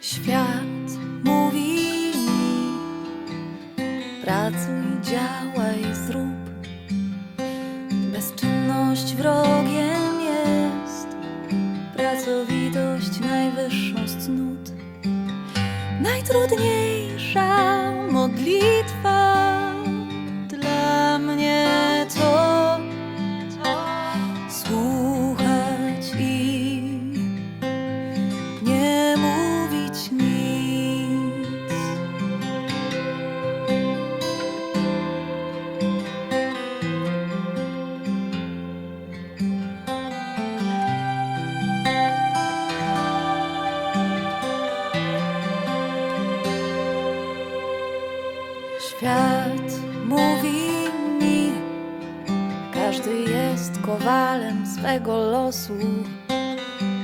Świat mówi mi Pracuj, działaj, zrób. Bezczynność wrogiem jest Pracowitość najwyższą z cnót. Najtrudniejsza modlitwa Świat mówi mi, każdy jest kowalem swego losu,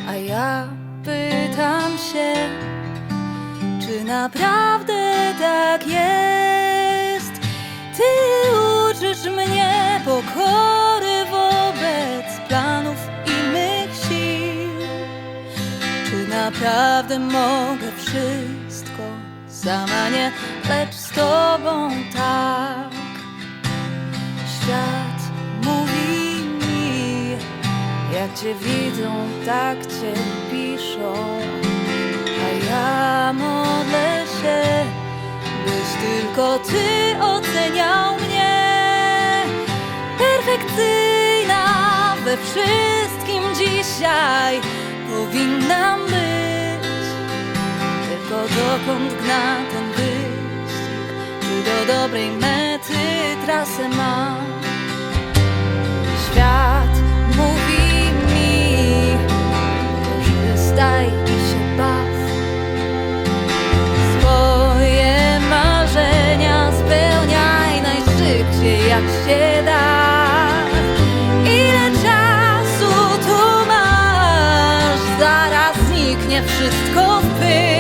a ja pytam się, czy naprawdę tak jest? Ty uczysz mnie pokory wobec planów i mych sił. Czy naprawdę mogę wszystko sama nie, lecz z tobą tak? Świat mówi mi, jak cię widzą, tak cię piszą, a ja modlę się, byś tylko ty oceniał mnie. Perfekcyjna we wszystkim dzisiaj powinnam być. Dokąd gna ten wyścig, czy do dobrej mety trasę mam? Świat mówi mi, korzystaj i się baw. Swoje marzenia spełniaj najszybciej jak się da. Wszystko pył.